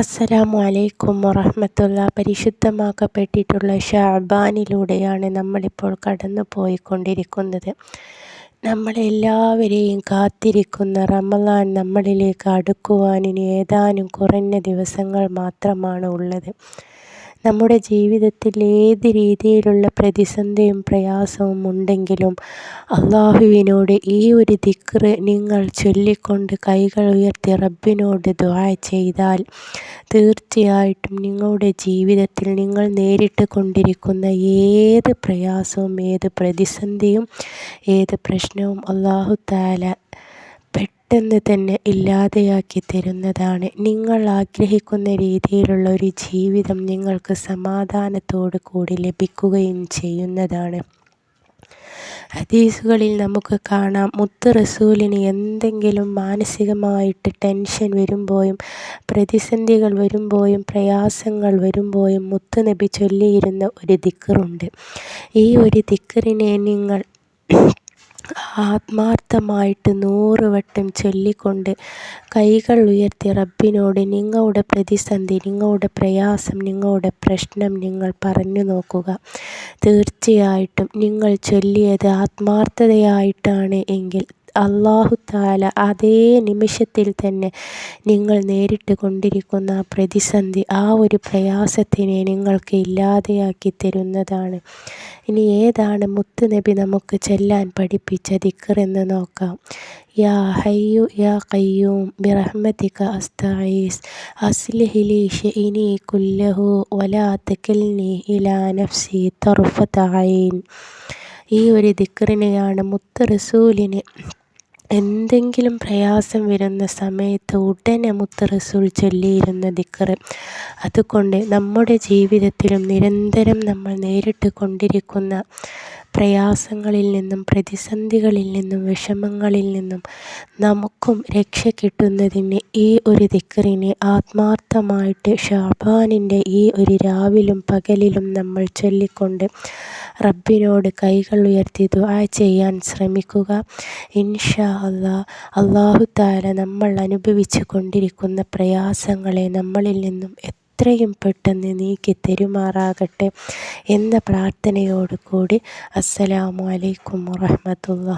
അസ്സലാമു അലൈക്കും വറഹമത്തുള്ള. പരിശുദ്ധമാക്കപ്പെട്ടിട്ടുള്ള ഷാബാനിലൂടെയാണ് നമ്മളിപ്പോൾ കടന്നു പോയിക്കൊണ്ടിരിക്കുന്നത് നമ്മളെല്ലാവരെയും കാത്തിരിക്കുന്ന റമലാൻ നമ്മളിലേക്ക് അടുക്കുവാനിന് ഏതാനും കുറഞ്ഞ ദിവസങ്ങൾ മാത്രമാണ് ഉള്ളത്. നമ്മുടെ ജീവിതത്തിൽ ഏത് രീതിയിലുള്ള പ്രതിസന്ധിയും പ്രയാസവും ഉണ്ടെങ്കിലും അള്ളാഹുവിനോട് ഈ ഒരു ദിക്റ് നിങ്ങൾ ചൊല്ലിക്കൊണ്ട് കൈകൾ ഉയർത്തി റബ്ബിനോട് ദ്വാ ചെയ്താൽ തീർച്ചയായിട്ടും നിങ്ങളുടെ ജീവിതത്തിൽ നിങ്ങൾ നേരിട്ട് കൊണ്ടിരിക്കുന്ന ഏത് പ്രയാസവും ഏത് പ്രതിസന്ധിയും ഏത് പ്രശ്നവും അള്ളാഹു താല പെട്ടെന്ന് തന്നെ ഇല്ലാതെയാക്കി തരുന്നതാണ്. നിങ്ങൾ ആഗ്രഹിക്കുന്ന രീതിയിലുള്ള ഒരു ജീവിതം നിങ്ങൾക്ക് സമാധാനത്തോടു കൂടി ലഭിക്കുകയും ചെയ്യുന്നതാണ്. ഹദീസുകളിൽ നമുക്ക് കാണാം മുത്ത് റസൂലിന് എന്തെങ്കിലും മാനസികമായിട്ട് ടെൻഷൻ വരുമ്പോഴും പ്രതിസന്ധികൾ വരുമ്പോഴും പ്രയാസങ്ങൾ വരുമ്പോഴും മുത്ത് നബി ചൊല്ലിയിരുന്ന ഒരു ദിക്കറുണ്ട്. ഈ ഒരു ദിക്കറിനെ നിങ്ങൾ ആത്മാർത്ഥമായിട്ട് നൂറ് വട്ടം ചൊല്ലിക്കൊണ്ട് കൈകൾ ഉയർത്തി റബ്ബിനോട് നിങ്ങളുടെ പ്രതിസന്ധി നിങ്ങളുടെ പ്രയാസം നിങ്ങളുടെ പ്രശ്നം നിങ്ങൾ പറഞ്ഞു നോക്കുക. തീർച്ചയായിട്ടും നിങ്ങൾ ചൊല്ലിയത് ആത്മാർത്ഥതയായിട്ടാണ് എങ്കിൽ അള്ളാഹു താല അതേ നിമിഷത്തിൽ തന്നെ നിങ്ങൾ നേരിട്ട് കൊണ്ടിരിക്കുന്ന പ്രതിസന്ധി ആ ഒരു പ്രയാസത്തിനെ നിങ്ങൾക്ക് ഇല്ലാതെയാക്കി തരുന്നതാണ്. ഇനി ഏതാണ് മുത്ത് നബി നമുക്ക് ചെല്ലാൻ പഠിപ്പിച്ച ദിക്കർ എന്ന് നോക്കാം. യാ ഹയ്യു യാ കയ്യൂം ബിറഹ്മതിക അസ്തഈസ് അസ്ലിഹി ലി ഷഇനി കുല്ലഹു വലാ തകിൽനി ഇലാ നഫ്സി തർഫത ഐൻ. ഈ ഒരു ദിക്കറിനെയാണ് മുത്ത് റസൂലിന് എന്തെങ്കിലും പ്രയാസം വരുന്ന സമയത്ത് ഉടനെ മുത്ത് ചൊല്ലിയിരുന്ന ദിക്കറ്. അതുകൊണ്ട് നമ്മുടെ ജീവിതത്തിലും നിരന്തരം നമ്മൾ നേരിട്ട് കൊണ്ടിരിക്കുന്ന പ്രയാസങ്ങളിൽ നിന്നും പ്രതിസന്ധികളിൽ നിന്നും വിഷമങ്ങളിൽ നിന്നും നമുക്കും രക്ഷ കിട്ടുന്നതിന് ഈ ഒരു ദിക്കറിനെ ആത്മാർത്ഥമായിട്ട് ഷാബാനിന്റെ ഈ ഒരു രാവിലും പകലിലും നമ്മൾ ചൊല്ലിക്കൊണ്ട് റബ്ബിനോട് കൈകൾ ഉയർത്തി ദുആ ചെയ്യാൻ ശ്രമിക്കുക. ഇൻഷാ അള്ളാ അള്ളാഹു താല നമ്മൾ അനുഭവിച്ചു കൊണ്ടിരിക്കുന്ന പ്രയാസങ്ങളെ നമ്മളിൽ നിന്നും എത്രയും പെട്ടെന്ന് നീക്കി തെരുമാറാകട്ടെ എന്ന പ്രാർത്ഥനയോടുകൂടി. അസ്സലാമു അലൈക്കും വറഹമത്തുള്ള